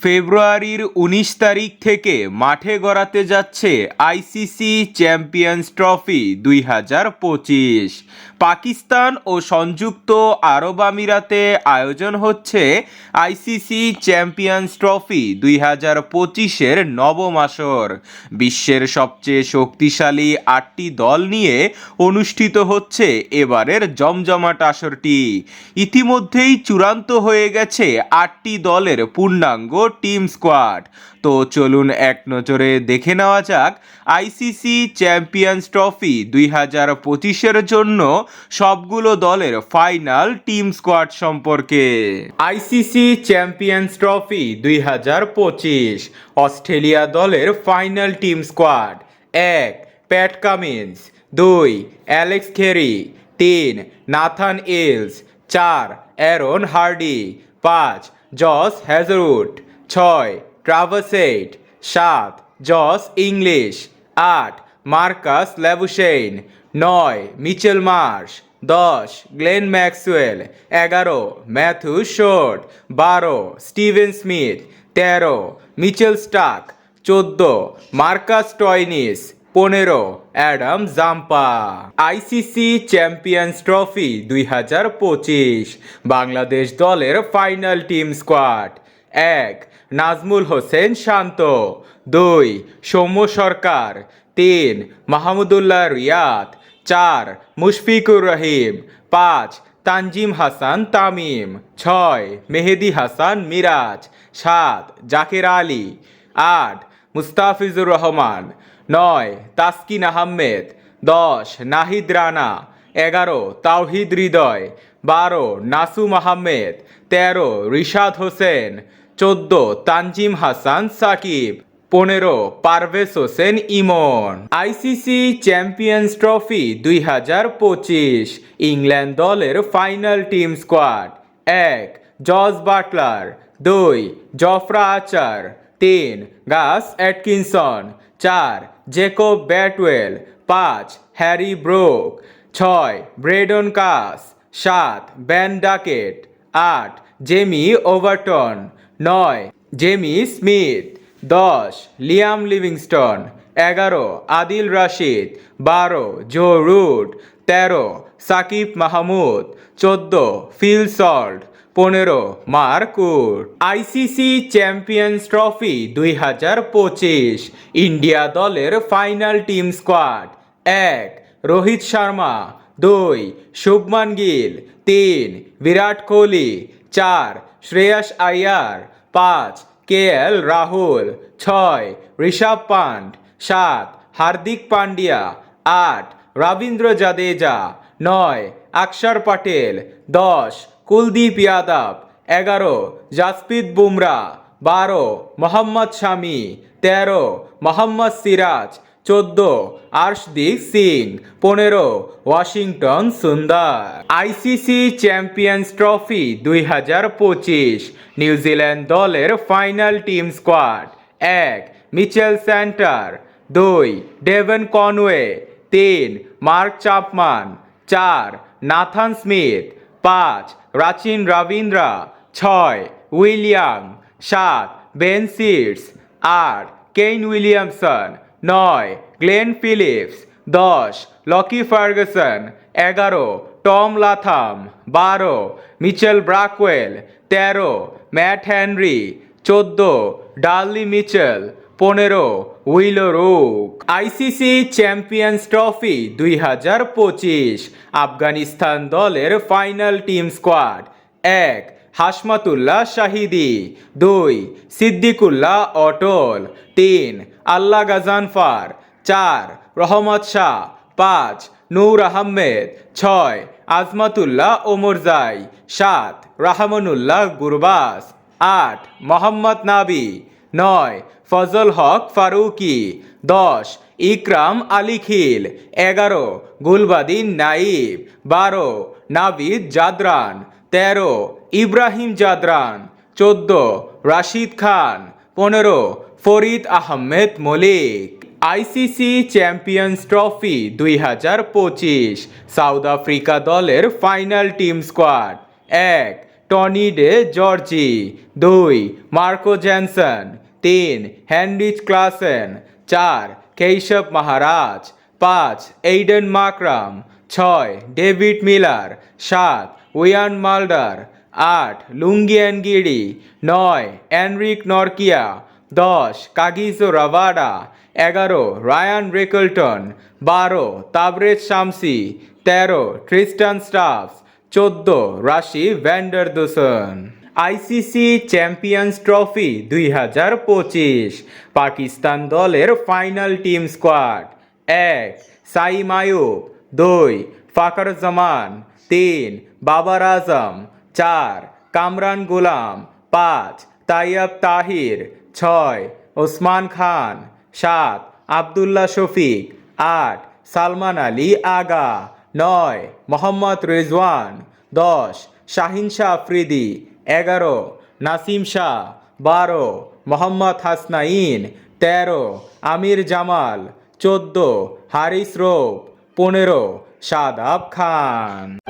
ফেব্রুয়ারির উনিশ তারিখ থেকে মাঠে গড়াতে যাচ্ছে আইসিসি চ্যাম্পিয়ন্স ট্রফি দুই হাজার পঁচিশ। পাকিস্তান ও সংযুক্ত আরব আমিরাতে আয়োজন হচ্ছে আইসিসি চ্যাম্পিয়ন্স ট্রফি দুই হাজার পঁচিশের নবম আসর। বিশ্বের সবচেয়ে শক্তিশালী আটটি দল নিয়ে অনুষ্ঠিত হচ্ছে এবারের জমজমাট আসরটি। ইতিমধ্যেই চূড়ান্ত হয়ে গেছে আটটি দলের পূর্ণাঙ্গ টিম স্কোয়াড। তো চলুন এক নজরে দেখে নেওয়া যাক আইসিসি চ্যাম্পিয়ন্স ট্রফি দুই হাজার পঁচিশের জন্য সবগুলো দলের ফাইনাল টিম স্কোয়াড সম্পর্কে। আইসিসি চ্যাম্পিয়ন্স ট্রফি দুই হাজার পঁচিশ, অস্ট্রেলিয়া দলের ফাইনাল টিম স্কোয়াড। এক, প্যাট কামিন্স। দুই, অ্যালেক্স খেরি। তিন, নাথান এলস। চার, অ্যারন হার্ডি। পাঁচ, জস হ্যাজরুট ছয় ট্রাভাসেট সাত জস ইংলিশ আট মার্কাস ল্যাবুশেইন নয় মিচেল মার্শ দশ গ্লেন ম্যাক্সওয়েল এগারো ম্যাথু শোর্ট বারো স্টিভেন স্মিথ তেরো মিচেল স্টাক চোদ্দ মার্কাস টয়নিস পনেরো Adam Zampa ICC champions trophy দুই হাজার পঁচিশ, বাংলাদেশ দলের ফাইনাল টিম স্কোয়াড এক নাজমুল হোসেন শান্ত। দুই, সৌম্য সরকার। তিন, মাহমুদুল্লাহ রিয়াদ। চার, মুশফিকুর রহিম। পাঁচ, তানজিম হাসান তামিম। ছয়, মেহেদি হাসান মিরাজ। সাত, জাকির আলী। আট, মুস্তাফিজুর রহমান। নয়, তাসকিন আহমেদ। দশ, নাহিদ রানা। এগারো, তাওহিদ হৃদয়। বারো, নাসুম আহমেদ। তেরো, রিশাদ হোসেন। চোদ্দ, তানজিম হাসান, সাকিব। পনেরো, Parvez Hossain, Emon. ICC champions trophy দুই হাজার পঁচিশ, ইংল্যান্ড দলের ফাইনাল টিম স্কোয়াড। এক জর্জ বাটলার। দুই, জফরা আচার। তিন, গাস অ্যাটকিনসন। চার, জেকব ব্যাটওয়েল। পাঁচ, হ্যারি ব্রোক। ছয়, ব্রেডন কাস। সাত, ব্যান ডাকেট। আট, জেমি ওভারটন। নয়, জেমি স্মিথ, দশ, লিয়াম লিভিংস্টন, এগারো, আদিল রাশিদ, বারো, জো রুট, তেরো, সাকিব মাহমুদ, চোদ্দ, ফিল সল্ট, পনেরো মার্কুট আইসিসি চ্যাম্পিয়ন্স ট্রফি দুই হাজার পঁচিশ, ইন্ডিয়া দলের ফাইনাল টিম স্কোয়াড। এক, রোহিত শর্মা। দুই, শুভমান গিল। তিন, বিরাট কোহলি। চার শ্রেয়াস আয়ার, পাঁচ কে এল রাহুল, ছয়, ঋষভ পান্ট সাত, হার্দিক পান্ডিয়া আট, রবীন্দ্র জাদেজা, নয় অক্ষর পটেল, দশ, কুলদীপ যাদব, এগারো, জাসপ্রীত বুমরা, বারো, মোহাম্মদ শামি, তেরো, মোহাম্মদ সিরাজ চোদ্দ আর্শদীপ সিং পনেরো, ওয়াশিংটন সুন্দর। আইসিসি চ্যাম্পিয়ন্স ট্রফি দুই হাজার পঁচিশ নিউজিল্যান্ড দলের ফাইনাল টিম স্কোয়াড। এক, মিচেল সেন্টার দুই, ডেভেন কনওয়ে। তিন, মার্ক চাপমান। চার, নাথান স্মিথ। পাঁচ, রাচিন রবীন্দ্রা ছয়, উইলিয়াম। সাত, বেন সিডস। আট, কেইন উইলিয়ামসন। নয়, গ্লেন ফিলিপস। দশ, লকি ফার্গুসন। এগারো, টম লাথাম। বারো, মিচেল ব্রাকওয়েল। তেরো, ম্যাট হেনরি। চোদ্দ, ডার্লি মিচেল। পনেরো, Will O'Rourke. ICC champions trophy দুই হাজার পঁচিশ। আফগানিস্তান দলের ফাইনাল টিম স্কোয়াড। এক হাসমাতুল্লাহ শাহিদি। দুই, সিদ্দিকুল্লাহ অটল। তিন আল্লাহ গাজানফার চার, রহমত শাহ, পাঁচ, নূর আহমেদ, ছয়, আজমাতুল্লাহ ওমরজাই সাত, রাহমানুল্লাহ গুরবাস, আট, মোহাম্মদ নাবি, নয়, ফজল হক ফারুকি, দশ, ইকরাম আলী খিল, এগারো গুলবাদিন নাইব, বারো, নাবিদ জাদরান, তেরো, ইব্রাহিম জাদরান, চোদ্দ, রাশিদ খান, পনেরো Farid Ahmad Malik, ICC Champions Trophy দুই হাজার পঁচিশ, সাউথ আফ্রিকা দলের ফাইনাল টিম স্কোয়াড, এক, টনি ডে জর্জি, দুই, মার্কো জ্যানসন, তিন হ্যানরিচ ক্লাসেন, চার, কেশব মহারাজ, পাঁচ, এইডেন মাকরাম, ছয়, ডেভিড মিলার, সাত উয়ান মালডার, আট লুঙ্গিয়ান গিরি নয় অ্যানরিক নরকিয়া দশ, কাগিজো রাভাডা। এগারো, রায়ান রেকলটন। বারো, তাবরেজ শামসি। তেরো, ট্রিস্টান স্টাফস। চোদ্দ, Rassie van der Dussen ICC champions trophy দুই হাজার পঁচিশ। পাকিস্তান দলের ফাইনাল টিম স্কোয়াড। এক, সাইম আয়ুব দুই ফাকর জামান তিন, বাবার আজম। চার, কামরান গোলাম। পাঁচ, তাইয়াব তাহির। ছয়, ওসমান খান। সাত, আবদুল্লাহ শফিক। আট, সালমান আলী আগা। নয়, মোহাম্মদ রেজওয়ান। দশ, শাহিন শাহ আফ্রিদি। এগারো, নাসিম শাহ। বারো, মোহাম্মদ হাসনাইন। তেরো, আমির জামাল। চোদ্দ, হারিস রোপ পনেরো শাদাব খান।